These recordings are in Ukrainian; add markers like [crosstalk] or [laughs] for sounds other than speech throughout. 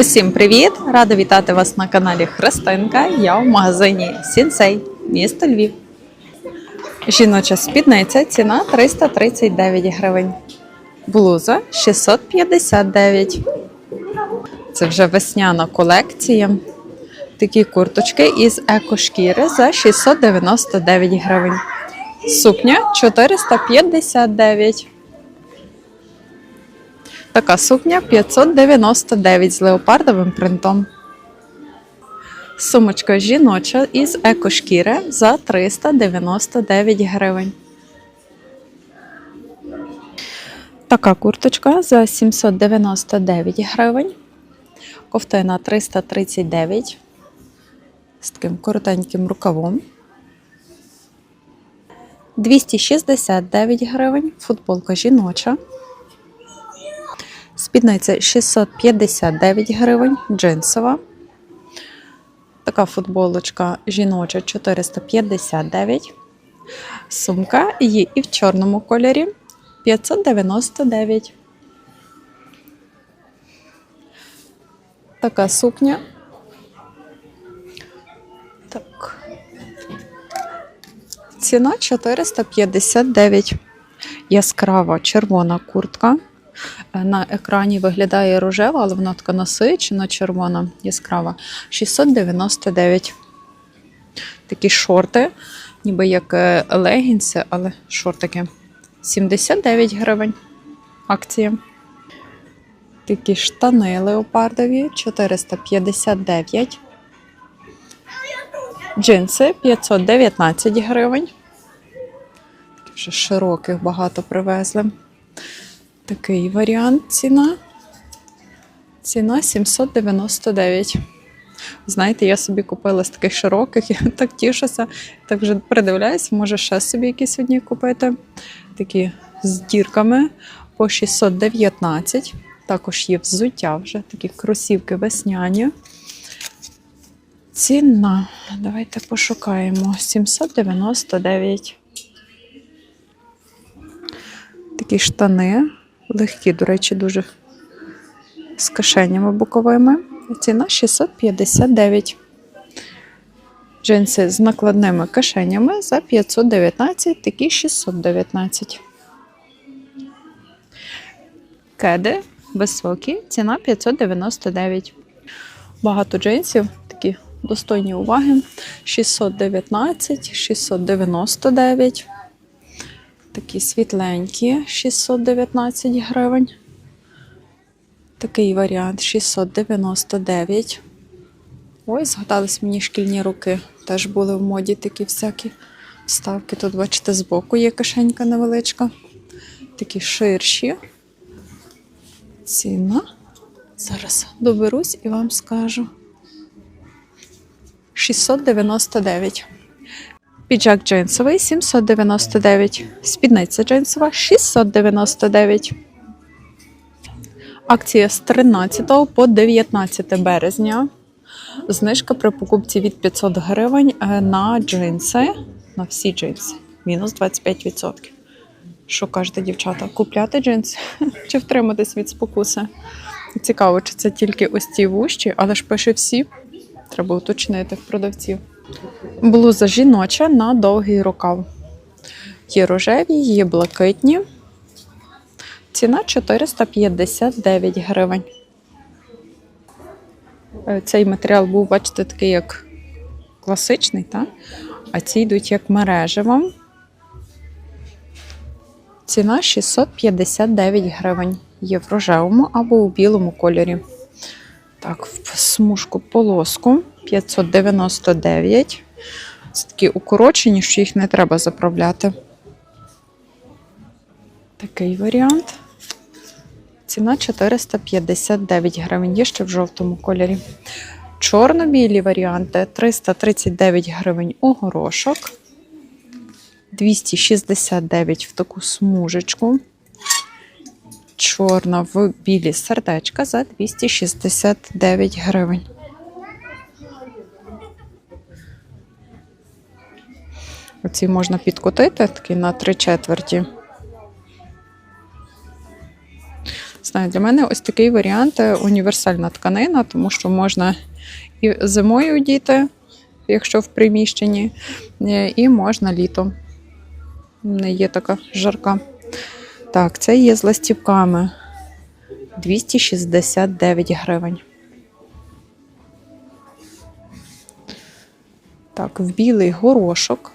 Усім привіт! Рада вітати вас на каналі Христинка. Я в магазині Сінсей, місто Львів. Жіноча спідниця ціна 339 гривень. Блуза 659. Це вже весняна колекція. Такі курточки із екошкіри за 699 гривень. Сукня 459. Така сукня 599 з леопардовим принтом. Сумочка жіноча із екошкіри за 399 гривень. Така курточка за 799 гривень. Ковтина 339 з таким коротеньким рукавом. 269 гривень. Футболка жіноча. Спідниця 659 гривень, джинсова. Така футболочка жіноча 459. Сумка є і в чорному кольорі 599. Така сукня. Так. Ціна 459. Яскрава червона куртка. На екрані виглядає рожева, але вона така насичена, червона, яскрава. 699. Такі шорти, ніби як е, легінси, але шортики. 79 гривень. Акція. Такі штани леопардові 459. Джинси 519 гривень. Такі вже широких багато привезли. Такий варіант ціна. Ціна 799. Знаєте, я собі купила з таких широких, я так тішуся, так вже придивляюсь, може ще собі якісь одні купити. Такі з дірками по 619. Також є взуття вже, такі кросівки весняні. Ціна. Давайте пошукаємо. 799. Такі штани. Легкі, до речі, дуже з кишенями боковими. Ціна 659. Джинси з накладними кишенями за 519, такі 619. Кеди високі, ціна 599. Багато джинсів, такі достойні уваги. 619, 699. Такі світленькі 619 гривень. Такий варіант 699. Ой, згадались мені шкільні руки. Теж були в моді такі всякі вставки. Тут, бачите, збоку є кишенька невеличка. Такі ширші. Ціна. Зараз доберусь і вам скажу. 699. Піджак джинсовий 799. Спідниця джинсова 699. Акція з 13 по 19 березня. Знижка при покупці від 500 гривень е, на джинси. На всі джинси. Мінус 25%. Що кажете, дівчата? Купляти джинси [laughs] чи втриматись від спокуси? Цікаво, чи це тільки ось ці вущі, але ж пише всі. Треба уточнити в продавців. Блуза жіноча на довгий рукав. Є рожеві, є блакитні. Ціна 459 гривень. Е, Цей матеріал був, бачите, такий як класичний, так? а ці йдуть як мережево. Ціна 659 гривень. Є в рожевому або у білому кольорі. Так, в смужку полоску 599. Це такі укорочені, що їх не треба заправляти. Такий варіант. Ціна 459 гривень. Є ще в жовтому кольорі. Чорно-білі варіанти 339 гривень у горошок. 269 в таку смужечку. Чорна в білі сердечка за 269 гривень. Оці можна підкотити такі на три четверті. Знаю, для мене ось такий варіант е, універсальна тканина, тому що можна і зимою діти, якщо в приміщенні, е, і можна літом. Не є така жарка. Так, це є з ластівками. 269 гривень. Так, в білий горошок.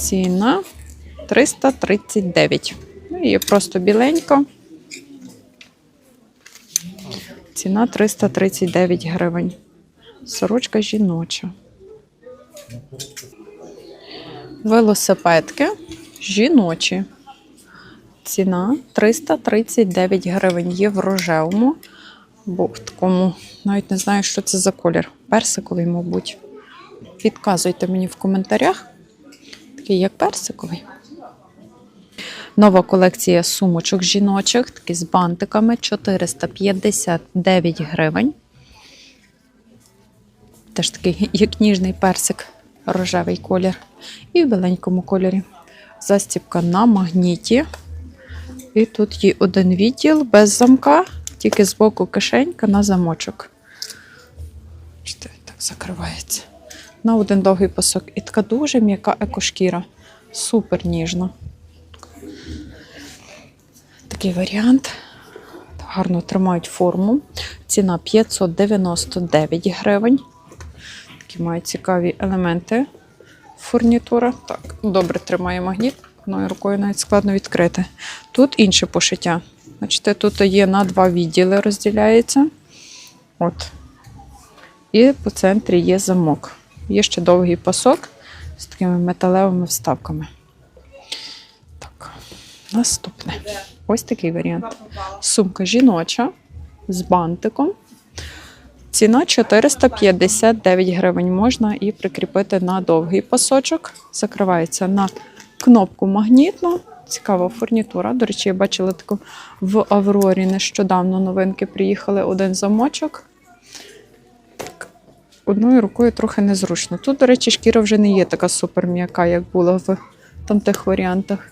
Ціна 339. Ну, є просто біленька. Ціна 339 гривень. Сорочка жіноча. Велосипедки жіночі. Ціна 339 гривень. Є в рожевому, бо в такому, навіть не знаю, що це за колір. Персиковий, мабуть. Підказуйте мені в коментарях. Такий як персиковий. Нова колекція сумочок жіночих, такі з бантиками 459 гривень. Теж такий, як ніжний персик, рожевий колір. І в біленькому кольорі. Застібка на магніті. І тут є один відділ без замка, тільки з боку кишенька на замочок. Так закривається. На один довгий пасок. І така дуже м'яка екошкіра. Супер ніжна. Такий варіант. Гарно тримають форму. Ціна 599 гривень. Такі мають цікаві елементи. Фурнітура. Так, добре тримає магніт. Одною рукою навіть складно відкрити. Тут інше пошиття. Бачите, тут є на два відділи розділяється. От. І по центрі є замок. Є ще довгий пасок з такими металевими вставками. Так, наступне. Ось такий варіант. Сумка жіноча з бантиком. Ціна 459 гривень. Можна і прикріпити на довгий пасочок. Закривається на кнопку магнітну. Цікава фурнітура. До речі, я бачила таку в Аврорі нещодавно новинки приїхали один замочок. Одною рукою трохи незручно. Тут, до речі, шкіра вже не є така супер м'яка, як була в тамтих варіантах.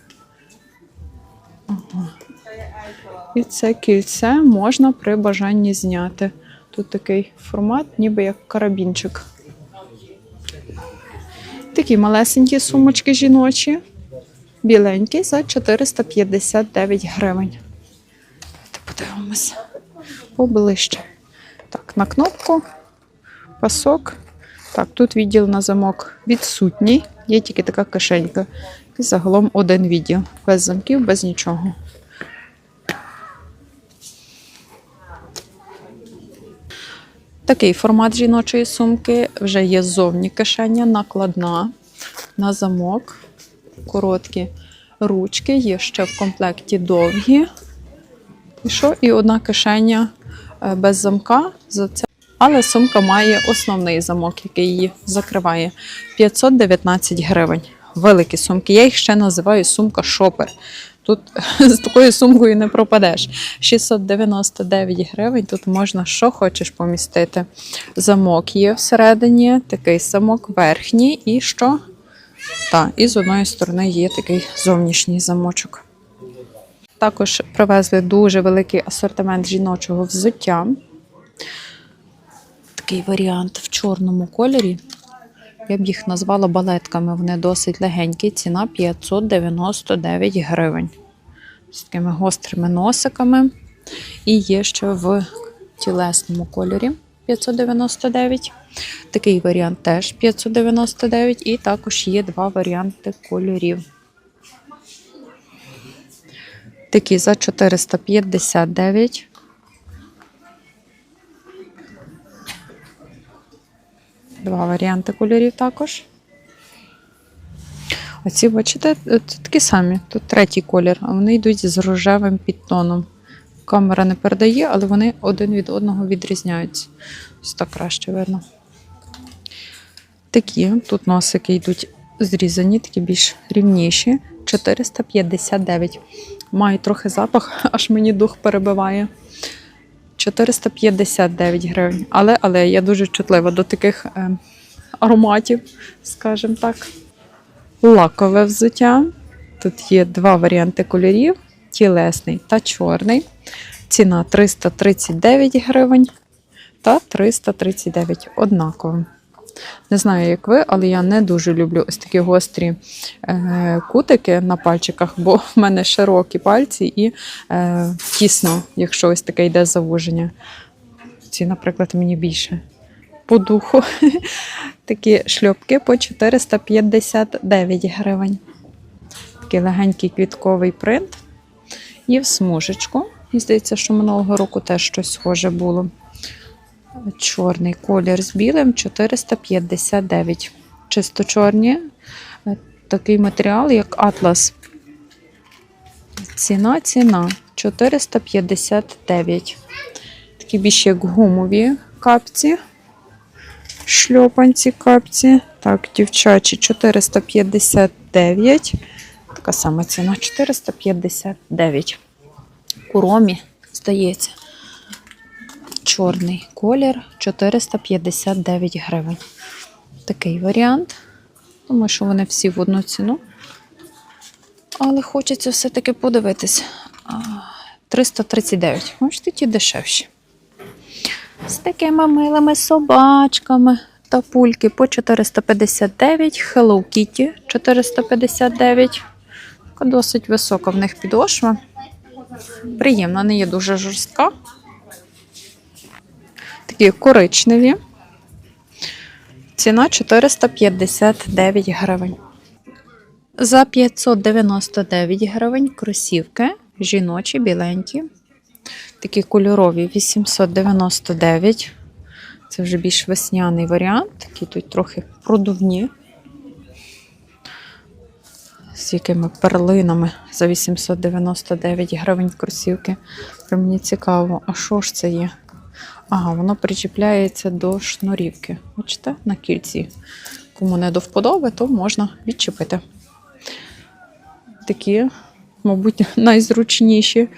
І це кільце можна при бажанні зняти. Тут такий формат, ніби як карабінчик. Такі малесенькі сумочки жіночі. Біленький за 459 гривень. Давайте подивимося поближче. Так, на кнопку, пасок. Так, тут відділ на замок відсутній. Є тільки така кишенька. І загалом один відділ. Без замків, без нічого. Такий формат жіночої сумки вже є ззовні кишеня, накладна на замок, короткі ручки, є ще в комплекті довгі. І що? І одна кишеня е, без замка. За це. Але сумка має основний замок, який її закриває 519 гривень. Великі сумки. Я їх ще називаю сумка шопер. Тут [laughs] з такою сумкою не пропадеш. 699 гривень. Тут можна що хочеш помістити. Замок є всередині, такий замок верхній, і що? Так, і з одної сторони є такий зовнішній замочок. Також привезли дуже великий асортимент жіночого взуття. Такий варіант в чорному кольорі. Я б їх назвала балетками. Вони досить легенькі. Ціна 599 гривень. З такими гострими носиками. І є ще в тілесному кольорі 599. Такий варіант теж 599. І також є два варіанти кольорів. Такі за 459. Два варіанти кольорів також. Оці, бачите, це такі самі. Тут третій колір, а вони йдуть з рожевим підтоном. Камера не передає, але вони один від одного відрізняються. Ось так краще видно. Такі, тут носики йдуть зрізані, такі більш рівніші. 459. Мають трохи запах, аж мені дух перебиває. 459 гривень. Але, але я дуже чутлива до таких е, ароматів, скажімо так. Лакове взуття. Тут є два варіанти кольорів. тілесний та чорний. Ціна 339 гривень та 339 однаково. Не знаю, як ви, але я не дуже люблю ось такі гострі е, кутики на пальчиках, бо в мене широкі пальці і е, тісно, якщо ось таке йде завуження. Ці, наприклад, мені більше по духу. [laughs] Такі шльопки по 459 гривень. Такий легенький квітковий принт. І в смужечку. Мені здається, що минулого року теж щось схоже було. Чорний колір з білим 459. Чисто чорні. Е, Такий матеріал, як атлас. Ціна, ціна 459. Такі більш як гумові капці. Шльопанці капці. Так, дівчачі 459. Така сама ціна 459. Куромі, здається. Чорний колір 459 гривень. Такий варіант. Думаю, що вони всі в одну ціну. Але хочеться все-таки подивитись. 339. Бачите, ті дешевші. З такими милими собачками. Та пульки по 459, Hello Kitty 459. Досить висока в них підошва. Приємна, не є дуже жорстка. Такі коричневі. Ціна 459 гривень. За 599 гривень кросівки жіночі, біленькі. Такі кольорові 899. Це вже більш весняний варіант. Такі тут трохи продувні. З якими перлинами за 899 гривень кросівки. Мені цікаво, а що ж це є? Ага, воно причіпляється до шнурівки. Бачите, на кільці. Кому не до вподоби, то можна відчепити. Такі, мабуть, [laughs] найзручніші.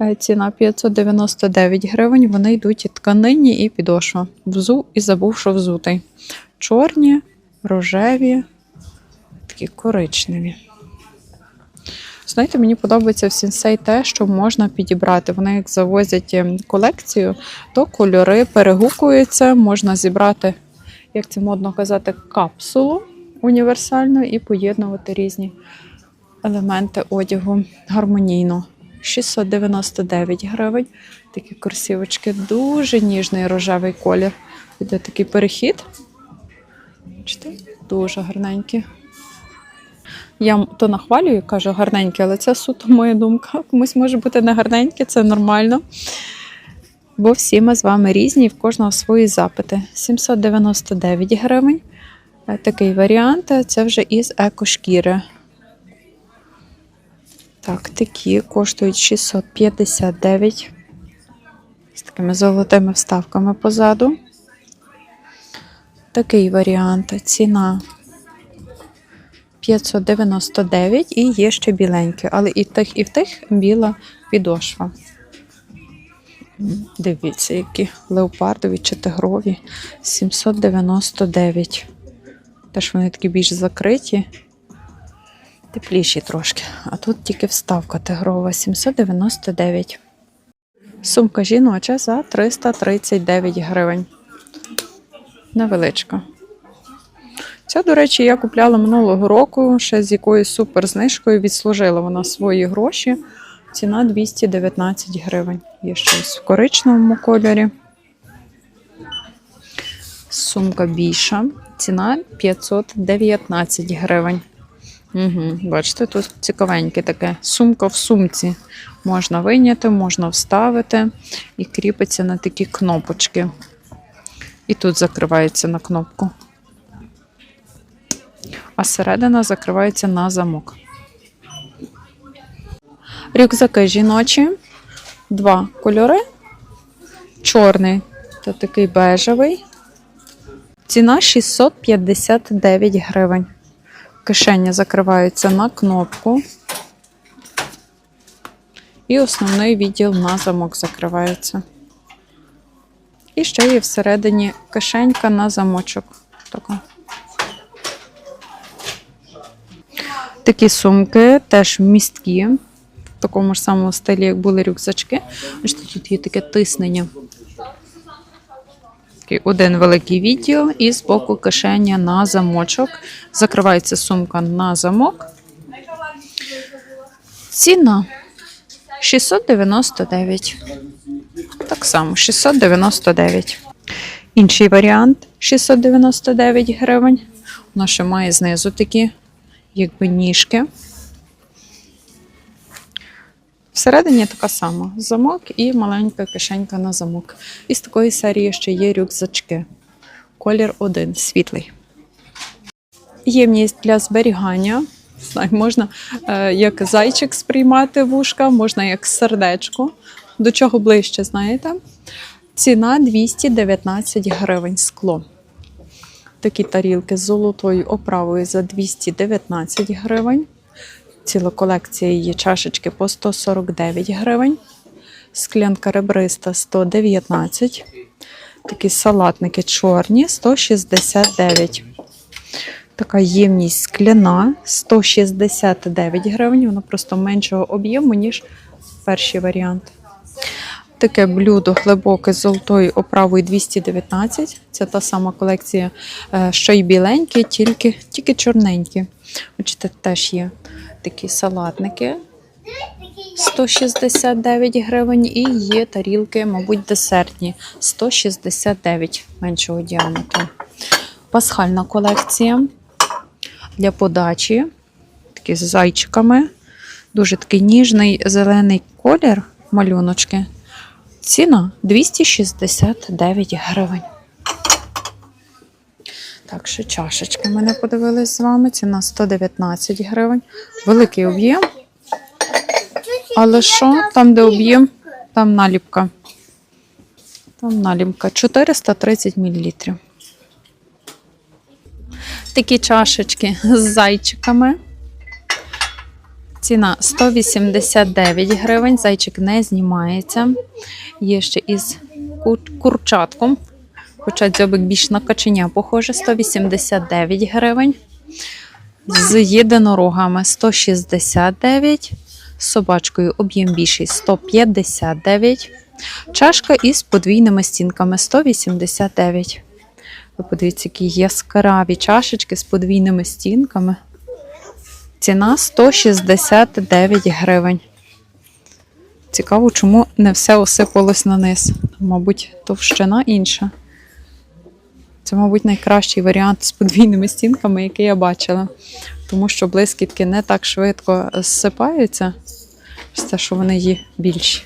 Е, Ціна 599 гривень. Вони йдуть і тканині, і підошва. Взу і забув, що взутий. Чорні, рожеві, такі коричневі. Знаєте, мені подобається в сенсей те, що можна підібрати. Вони як завозять ем, колекцію, то кольори перегукуються, можна зібрати, як це модно казати, капсулу універсальну і поєднувати різні елементи одягу гармонійно. 699 гривень. Такі кросівочки, дуже ніжний рожевий колір. Іде такий перехід. Бачите? Дуже гарненькі. Я то нахвалюю, і кажу гарненькі, але це суто моя думка. Комусь може бути не гарненькі, це нормально. Бо всі ми з вами різні, і в кожного свої запити. 799 гривень. Е, Такий варіант. Це вже із екошкіри. Так, такі коштують 659 з такими золотими вставками позаду. Такий варіант. Ціна 599 і є ще біленькі, але і в тих, і в тих біла підошва. Дивіться, які леопардові чи тигрові. 799. Теж вони такі більш закриті, тепліші трошки. А тут тільки вставка тигрова 799. Сумка жіноча за 339 гривень. Невеличка. Ця, до речі, я купляла минулого року ще з якоюсь суперзнижкою. Відслужила вона свої гроші. Ціна 219 гривень. Є щось в коричневому кольорі. Сумка більша. Ціна 519 гривень. Угу, бачите, тут цікавеньке таке. Сумка в сумці. Можна вийняти, можна вставити і кріпиться на такі кнопочки. І тут закривається на кнопку. А середина закривається на замок. Рюкзаки жіночі. Два кольори. Чорний та такий бежевий. Ціна 659 гривень. Кишені закриваються на кнопку. І основний відділ на замок закривається. І ще є всередині кишенька на замочок. Така. Такі сумки теж місткі. В такому ж самому стилі, як були рюкзачки. Бачите, тут є таке тиснення. Один великий відділ і з боку кишеня на замочок. Закривається сумка на замок. Ціна 699. Так само 699. Інший варіант 699 гривень. Вона ще має знизу такі, якби ніжки. Всередині така сама замок і маленька кишенька на замок. Із такої серії ще є рюкзачки. Колір один світлий. Ємність для зберігання. Можна е, як зайчик сприймати вушка, можна як сердечко. До чого ближче, знаєте? Ціна 219 гривень скло. Такі тарілки з золотою оправою за 219 гривень. Ціла колекція є чашечки по 149 гривень. Склянка ребриста 119. Такі салатники чорні 169. Така ємність скляна 169 гривень. Вона просто меншого об'єму, ніж перший варіант. Таке блюдо глибоке з золотою оправою 219. Це та сама колекція, е, що й біленькі, тільки, тільки чорненькі. Бачите, теж є такі салатники. 169 гривень і є тарілки, мабуть, десертні 169 меншого діаметру. Пасхальна колекція для подачі. Такі з зайчиками. Дуже такий ніжний зелений колір малюночки. Ціна 269 гривень. Так, ще чашечки ми не подивились з вами. Ціна 119 гривень. Великий об'єм. Але що? Там, де об'єм, там наліпка. Там наліпка 430 мл. Такі чашечки з зайчиками. Ціна 189 гривень. Зайчик не знімається. Є ще із курчатком. Хоча дзьобик більш на каченя похоже, 189 гривень. З єдинорогами 169. З собачкою об'єм більший 159. Чашка із подвійними стінками 189. Ви подивіться, які яскраві чашечки з подвійними стінками. Ціна 169 гривень. Цікаво, чому не все осипалось на низ. Мабуть, товщина інша. Це, мабуть, найкращий варіант з подвійними стінками, який я бачила. Тому що блискітки не так швидко зсипаються, через те, що вони є більші.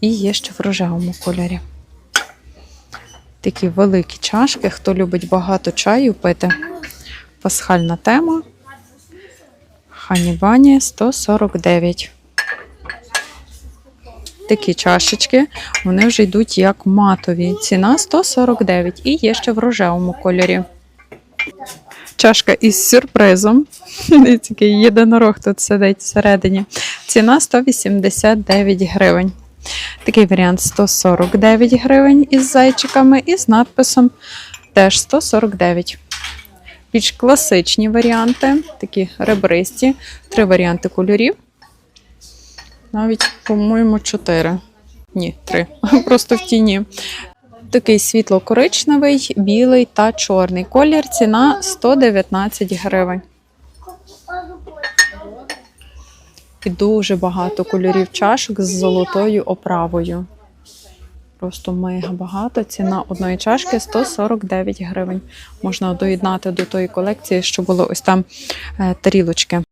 І є ще в рожевому кольорі. Такі великі чашки. Хто любить багато чаю пити. Пасхальна тема. Ханібані 149. Такі чашечки, вони вже йдуть як матові. Ціна 149 і є ще в рожевому кольорі. Чашка із сюрпризом. [laughs] Який єдинорог тут сидить всередині. Ціна 189 гривень. Такий варіант 149 гривень із зайчиками і з надписом теж 149. Більш класичні варіанти, такі ребристі, три варіанти кольорів. Навіть, по-моєму, чотири. Ні, три. [laughs] Просто в тіні. Такий світло-коричневий, білий та чорний колір. Ціна 119 гривень. І дуже багато кольорів чашок з золотою оправою. Просто мега багато. Ціна одної чашки 149 гривень. Можна доєднати до тої колекції, що було ось там е, тарілочки.